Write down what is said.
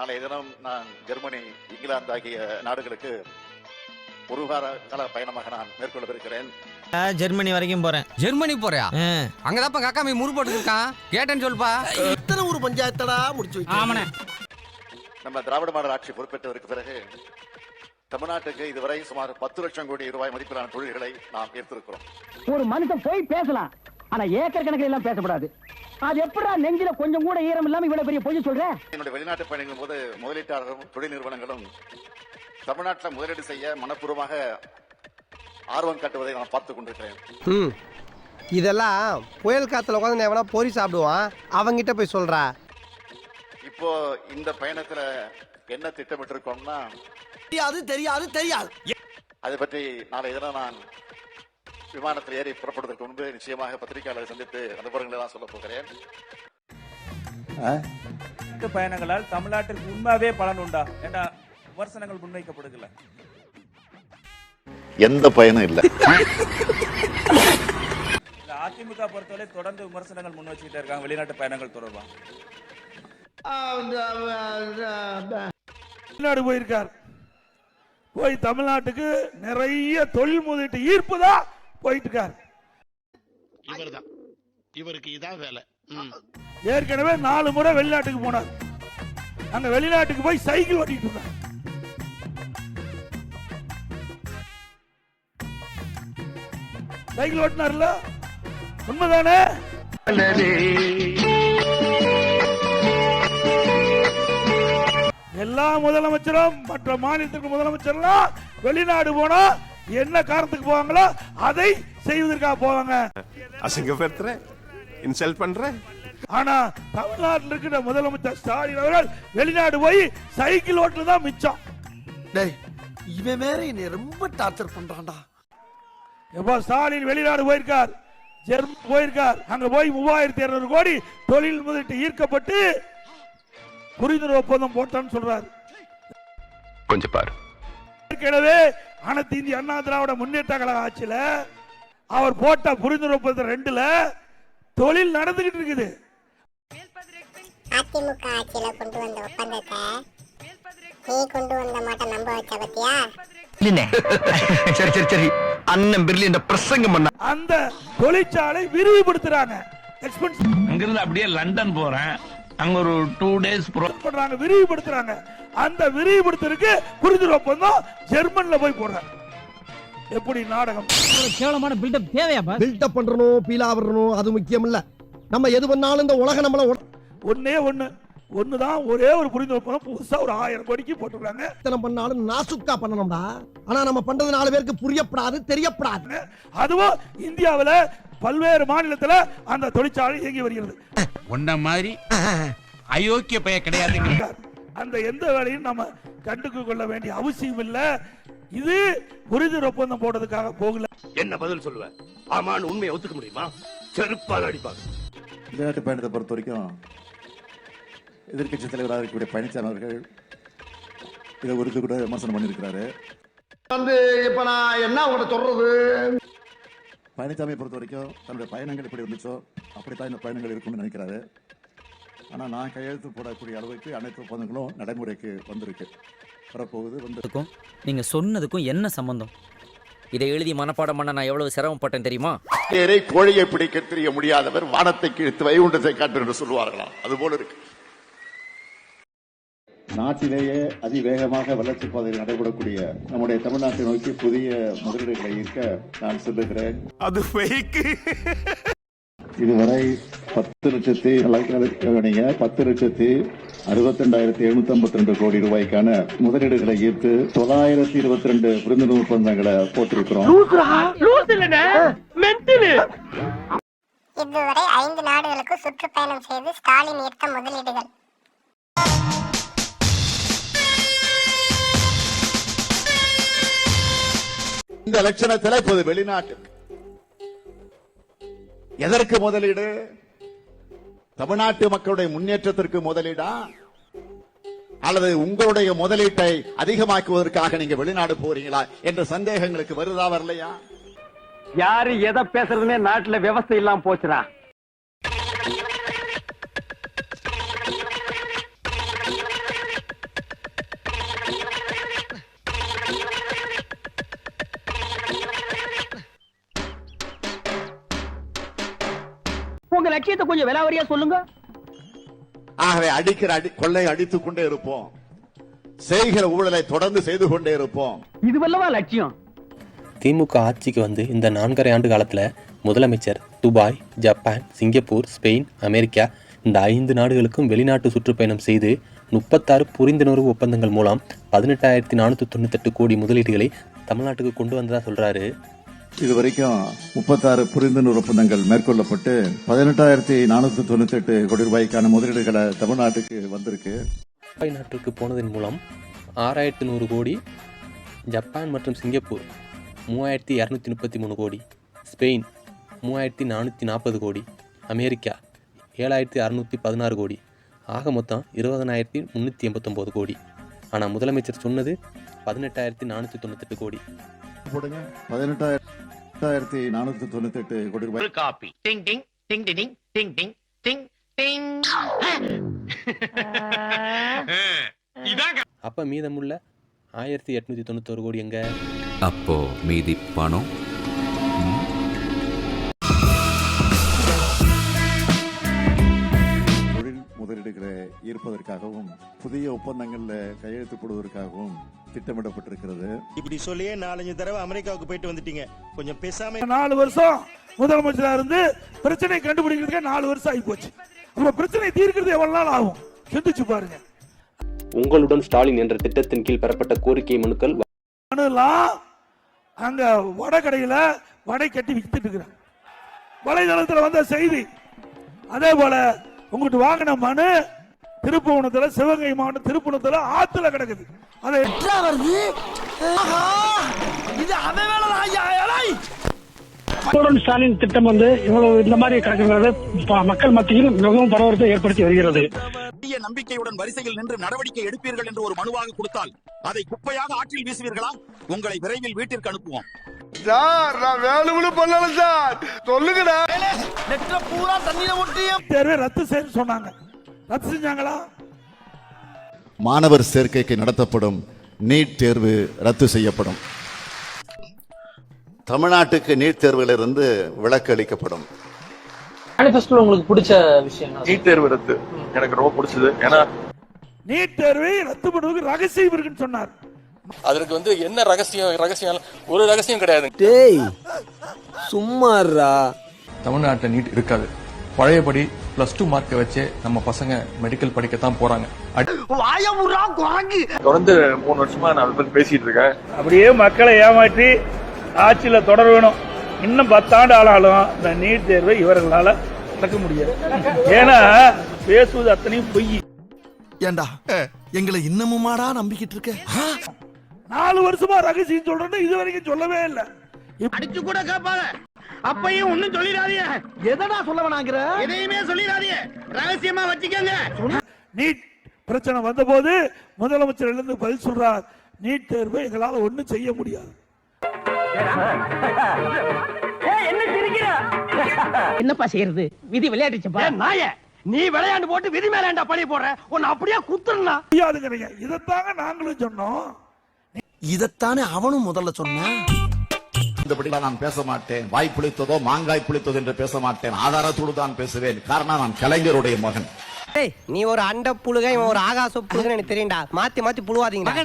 நாளைய தினம் நான் ஜெர்மனி இங்கிலாந்து ஆகிய நாடுகளுக்கு ஒரு வார கால பயணமாக நான் மேற்கொள்ளவிருக்கிறேன். ஜெர்மனி வரைக்கும் போறேன். ஜெர்மனி போறியா? ஆ. அங்கதாப்பா காக்கா மீ முறு போட்டு இருக்கான் கேட்டேன்னு சொல்லுப்பா. இத்தனை ஒரு பஞ்சாயத்தடா முடிச்சு ஆமாண்ணே. நம்ம திராவிட மாடல் ஆட்சி பொறுப்பேற்றதற்கு பிறகு தமிழ்நாட்டுக்கு இதுவரை சுமார் பத்து லட்சம் கோடி ரூபாய் மதிப்பிலான தொழில்களை நாம் ஏற்றிருக்கிறோம் ஒரு மனுஷன் போய் பேசலாம் ஆனா ஏக்கர் கணக்கில் எல்லாம் பேசக்கூடாது அது எப்படா நெஞ்சில கொஞ்சம் கூட ஈரம் இல்லாம இவ்வளவு பெரிய பொய் சொல்ற? என்னுடைய வெளிநாட்டு பயணங்களின் போது முதலீட்டாளர்களும் தொழில் நிறுவனங்களும் தமிழ்நாட்டில் முதலீடு செய்ய மனப்பூர்வமாக ஆர்வம் காட்டுவதை நான் பார்த்துக் கொண்டிருக்கிறேன். இதெல்லாம் புயல் காத்துல உட்காந்து எவனா பொறி சாப்பிடுவான் அவங்கிட்ட போய் சொல்றா. இப்போ இந்த பயணத்துல என்ன திட்டமிட்டிருக்கோம்னா தெரியாது தெரியாது தெரியாது. அதை பற்றி நாளை தினம் நான் விமானத்தில் ஏறி புறப்படுவதற்கு முன்பு நிச்சயமாக பத்திரிகையாளரை சந்தித்து அந்த விவரங்களை தான் சொல்ல போகிறேன். இந்த பயணங்களால் தமிழ்நாட்டிற்கு உண்மையாவே பலன் உண்டா? ஏண்டா விமர்சனங்கள் முன்வைக்கப்படுகல? எந்த பயனும் இல்லை. அதிமுக பொறுத்தவரை தொடர்ந்து விமர்சனங்கள் முன் வச்சுக்கிட்டே இருக்காங்க. வெளிநாட்டு பயணங்கள் தொடர்பா? வெளிநாடு போயிருக்கார். போய் தமிழ்நாட்டுக்கு நிறைய தொழில் முதலீட்டு ஈர்ப்பு தான். போயிட்டு இருக்கார் இவர்தான். இவருக்கு இதான் வேலை. ஏற்கனவே நாலு முறை வெளிநாட்டுக்கு போனார். அங்க வெளிநாட்டுக்கு போய் சைக்கிள் ஓட்டிட்டு இருந்தார். சைக்கிள் ஓட்டினார்ல? உண்மைதானே? எல்லா முதலமைச்சரும் மற்ற மாநிலத்திற்கு முதலமைச்சர்லாம் வெளிநாடு போனா என்ன காரணத்துக்கு போவாங்களோ அதை செய்வதற்காக போவாங்க. அசிங்கப்படுத்துற இன்சல்ட் பண்ற ஆனா தமிழ்நாட்டில் இருக்கிற முதலமைச்சர் ஸ்டாலின் அவர்கள் வெளிநாடு போய் சைக்கிள் ஓட்டுல தான் மிச்சம். டேய் இவன் வேற என்னை ரொம்ப டார்ச்சர் பண்றான்டா. எப்போ ஸ்டாலின் வெளிநாடு போயிருக்கார் ஜெர்மன் போயிருக்கார் அங்க போய் மூவாயிரத்தி இருநூறு கோடி தொழில் முதலீட்டு ஈர்க்கப்பட்டு புரிந்துணர்வு ஒப்பந்தம் போட்டான்னு சொல்றாரு. கொஞ்சம் பாரு. ஏற்கனவே அனைத்து இந்திய அண்ணா திராவிட முன்னேற்ற கழக ஆட்சியில அவர் போட்ட புரிந்துணர்வு ரெண்டுல தொழில் நடந்துகிட்டு இருக்குது. அதிமுக ஆட்சியில கொண்டு வந்த ஒப்பந்தத்தை நீ கொண்டு வந்த மாட்ட நம்ப வச்ச பத்தியா? சரி சரி சரி. அண்ணன் பிர்லி இந்த பிரசங்கம் பண்ண அந்த தொழிற்சாலை விரிவுபடுத்துறாங்க. எக்ஸ்பென்ஸ் அங்கிருந்து அப்படியே லண்டன் போறேன். அங்க ஒரு டூ டேஸ் பண்றாங்க விரிவுபடுத்துறாங்க. அந்த விரிவுபடுத்துறதுக்கு புரிந்துணர்வு ஒப்பந்தம் ஜெர்மன்ல போய் போடுறாங்க. எப்படி நாடகம்? ஒரு கேவலமான பில்டப் தேவையா பாஸ் பில்டப் பண்றணும் பீலா வரணும் அது முக்கியம் இல்ல நம்ம எது பண்ணாலும் இந்த உலக நம்மள ஒன்னே ஒண்ணு. ஒண்ணுதான் ஒரே ஒரு புரிந்துணர்வு ஒப்பந்தம் புதுசா ஒரு ஆயிரம் கோடிக்கு போட்டுருக்காங்க. எத்தனை பண்ணாலும் நாசுக்கா பண்ணணும்டா. ஆனா நம்ம பண்றது நாலு பேருக்கு புரியப்படாது தெரியப்படாது. அதுவும் இந்தியாவுல பல்வேறு மாநிலத்துல அந்த தொழிற்சாலை இயங்கி வருகிறது. உன்ன மாதிரி அயோக்கிய பைய கிடையாதுங்க அந்த எந்த வேலையும் நம்ம கண்டுக்கு கொள்ள வேண்டிய அவசியம் இல்ல. இது புரிந்துணர்வு ஒப்பந்தம் போடுறதுக்காக போகல. என்ன பதில் சொல்லுவ? ஆமான்னு உண்மையை ஒத்துக்க முடியுமா? செருப்பால் அடிப்பாங்க. வெளிநாட்டு பயணத்தை பொறுத்த வரைக்கும் எதிர்க்கட்சி தலைவராக இருக்கக்கூடிய பழனிசாமி அவர்கள் இதை ஒரு இது கூட விமர்சனம் பண்ணியிருக்கிறாரு. வந்து இப்ப நான் என்ன உங்கள்ட்ட சொல்றது? பழனிசாமியை பொறுத்த வரைக்கும் தன்னுடைய பயணங்கள் எப்படி இருந்துச்சோ அப்படித்தான் இந்த பயணங்கள் இருக்கும்னு நினைக்கிறாரு. ஆனால் நான் கையெழுத்து போடக்கூடிய அளவுக்கு அனைத்து ஒப்பந்தங்களும் நடைமுறைக்கு வந்திருக்கு. வரப்போகுது வந்து அதுக்கும் நீங்க சொன்னதுக்கும் என்ன சம்பந்தம்? இதை எழுதி மனப்பாடம் பண்ண நான் எவ்வளவு சிரமப்பட்டேன் தெரியுமா? கோழியை பிடிக்க தெரிய முடியாதவர் வானத்தை கிழித்து வைகுண்டத்தை காட்டு என்று சொல்லுவார்களாம். அது போல இருக்கு. நாட்டிலேயே அதிவேகமாக வளர்ச்சி பாதையில் நடைபெறக்கூடிய நம்முடைய நாட்டை நோக்கி புதிய முதலீடுகளை ஈர்க்க நான் சொல்லுகிறேன். அது இதுவரை பத்து லட்சத்தி நீங்க பத்து லட்சத்தி அறுபத்தி ரெண்டாயிரத்தி எழுநூத்தி ஐம்பத்தி ரெண்டு கோடி ரூபாய்க்கான முதலீடுகளை ஈர்த்து தொள்ளாயிரத்தி இருபத்தி ரெண்டு புரிந்துணர்வு ஒப்பந்தங்களை போட்டிருக்கிறோம். இதுவரை ஐந்து நாடுகளுக்கு சுற்றுப்பயணம் செய்து ஸ்டாலின் ஈர்த்த முதலீடுகள். இந்த லட்சணத்தில் இப்போது வெளிநாட்டு எதற்கு முதலீடு? தமிழ்நாட்டு மக்களுடைய முன்னேற்றத்திற்கு முதலீடா? அல்லது உங்களுடைய முதலீட்டை அதிகமாக்குவதற்காக நீங்க வெளிநாடு போறீங்களா? என்ற சந்தேகங்களுக்கு வருதா வரலையா? யாரு எதை பேசுறதுன்னே நாட்டுல விவசாயம் இல்லாம போச்சுனா உங்க லட்சியத்தை கொஞ்சம் விலாவரியா சொல்லுங்க. ஆகவே அடிக்கிற அடி கொள்ளை அடித்துக் கொண்டே இருப்போம். செய்கிற ஊழலை தொடர்ந்து செய்து கொண்டே இருப்போம். இதுவல்லவா லட்சியம்? திமுக ஆட்சிக்கு வந்து இந்த நான்கரை ஆண்டு காலத்தில் முதலமைச்சர் Dubai Japan Singapore Spain America இந்த ஐந்து நாடுகளுக்கும் வெளிநாட்டு சுற்றுப்பயணம் செய்து முப்பத்தாறு புரிந்துணர்வு ஒப்பந்தங்கள் மூலம் பதினெட்டாயிரத்தி நானூற்றி தொண்ணூத்தெட்டு கோடி முதலீடுகளை தமிழ்நாட்டுக்கு கொண்டு வந்ததா சொல்றாரு இதுவரைக்கும் முப்பத்தாறு புரிந்துணர்வு ஒப்பந்தங்கள் மேற்கொள்ளப்பட்டு பதினெட்டாயிரத்தி நானூத்தி தொண்ணூத்தி எட்டு கோடி ரூபாய்க்கான முதலீடுகளை தமிழ்நாட்டுக்கு வந்திருக்கு. துபாய் நாட்டிற்கு போனதன் மூலம் ஆறாயிரத்தி நூறு கோடி ஜப்பான் மற்றும் சிங்கப்பூர் மூவாயிரத்தி இரநூத்தி முப்பத்தி மூணு கோடி ஸ்பெயின் மூவாயிரத்தி நானூற்றி நாற்பது கோடி அமெரிக்கா ஏழாயிரத்தி அறநூற்றி பதினாறு கோடி ஆக மொத்தம் இருபதனாயிரத்தி முந்நூற்றி எண்பத்தொம்போது கோடி. ஆனால் முதலமைச்சர் சொன்னது பதினெட்டாயிரத்தி நானூற்றி தொண்ணூத்தெட்டு கோடி. போடுங்க. பதினெட்டாயிரத்தி நானூத்தி தொண்ணூத்தி எட்டு கோடி ரூபாய். காப்பி. டிங் டிங் டிங் டிங் டிங் டிங் டிங் டிங் அப்போ மீதமுள்ள ஆயிரத்தி எட்நூற்றி தொண்ணூத்தொரு கோடி எங்கே? அப்போ மீதி பணம்? ஈர்ப்பதற்காகவும் புதிய ஒப்பந்தங்கள்ல கையெழுத்து போடுவதற்காகவும் திட்டமிடப்பட்டிருக்கிறது. இப்படி சொல்லியே நாலஞ்சு தடவை அமெரிக்காவுக்கு போயிட்டு வந்துட்டீங்க. கொஞ்சம் பேசாம நாலு வருஷம் முதலமைச்சரா இருந்து பிரச்சனை கண்டுபிடிக்கிறதுக்கே நாலு வருஷம் ஆகி போச்சு அப்புறம் பிரச்சனை தீர்க்கிறது எவ்வளவு நாள் ஆகும்? சிந்திச்சு பாருங்க. உங்களுடன் ஸ்டாலின் என்ற திட்டத்தின் கீழ் பெறப்பட்ட கோரிக்கை மனுக்கள் மனுலாம் அங்க வடகடையில வடை கட்டி வித்துட்டு இருக்கிறாங்க. வலைதளத்துல வந்த செய்தி அதே போல உங்ககிட்ட வாங்கின மனு திருப்புவனத்துல சிவகங்கை மாவட்டம் திருப்புவனத்துல ஆத்துல கிடக்குது. அதை ஸ்டாலின் திட்டம் வந்து இவ்வளவு இந்த மாதிரி கிடக்குறது மக்கள் மத்தியில் மிகவும் பரபரப்பை ஏற்படுத்தி வருகிறது. பெரிய நம்பிக்கையுடன் வரிசையில் நின்று நடவடிக்கை எடுப்பீர்கள் என்று ஒரு மனுவாக கொடுத்தால் அதை குப்பையாக ஆற்றில் வீசுவீர்களா? உங்களை விரைவில் வீட்டிற்கு அனுப்புவோம். சார் நான் வேணும்னு பண்ணல சார். சொல்லுங்கடா. பூரா தண்ணியில ஒட்டிய ரத்து செய்ய சொன்னாங்க. ரத்து செஞ்சாங்களா? மாணவர் சேர்க்கைக்கு நடத்தப்படும் நீட் தேர்வு ரத்து செய்யப்படும். தமிழ்நாட்டுக்கு நீட் தேர்விலிருந்து விலக்கு அளிக்கப்படும். மேனிஃபெஸ்டோல உங்களுக்கு பிடிச்ச விஷயம் நீட் தேர்வு ரத்து. எனக்கு ரொம்ப பிடிச்சது. ஏன்னா நீட் தேர்வை ரத்து பண்ணுவதற்கு ரகசியம் இருக்குன்னு சொன்னார். அதற்கு வந்து என்ன ரகசியம் ரகசியம்? ஒரு ரகசியம் கிடையாது. டேய் சும்மாறா தமிழ்நாட்டில் நீட் இருக்காது. பழையபடி பிளஸ் டூ மார்க்கை வச்சே நம்ம பசங்க மெடிக்கல் படிக்கத்தான் போறாங்க. தொடர்ந்து மூணு வருஷமா நான் அதை பத்தி பேசிட்டு இருக்கேன். அப்படியே மக்களை ஏமாற்றி ஆட்சியில தொடர வேணும். இன்னும் பத்தாண்டு ஆளாலும் இந்த நீட் தேர்வை இவர்களால நடக்க முடியாது. ஏன்னா பேசுவது அத்தனையும் பொய். ஏண்டா? எங்களை இன்னமுமாடா நம்பிக்கிட்டு இருக்க? நாலு வருஷமா ரகசியம் சொல்றேன்னு இது வரைக்கும் சொல்லவே இல்லை. அடிச்சு கூட கேட்பாங்க. அப்பையும் ஒண்ணும் சொல்லிடாதீங்க. எதடா சொல்ல வேணாங்கிற எதையுமே சொல்லிடாதீங்க. ரகசியமா வச்சுக்கோங்க. நீட் பிரச்சனை வந்தபோது முதலமைச்சர் எழுந்து பதில் சொல்றார். நீட் தேர்வை எங்களால ஒண்ணும் செய்ய முடியாது. என்ன சிரிக்கிற? என்னப்பா செய்யறது? விதி விளையாட்டுச்சுப்பா. நாய நீ விளையாண்டு போட்டு விதி மேலேண்டா பழி போடுற? உன்னை அப்படியே குத்துறா முடியாதுங்கிறீங்க. இதைத்தாங்க நாங்களும் சொன்னோம். இதத்தானே அவனும் முதல்ல சொன்னான்? இந்தபடிலாம் நான் பேச மாட்டேன். வாய் புளித்ததோ மாங்காய் புளித்ததோ என்று பேச மாட்டேன். ஆதாரத்தோடு தான் பேசுவேன். காரணம் நான் கலைஞருடைய மகன். ஏய் நீ ஒரு அண்ட புழுக இவன் ஒரு ஆகாச புழுகன்னு எனக்கு தெரியும்டா. மாத்தி மாத்தி புழுவாதீங்கடா.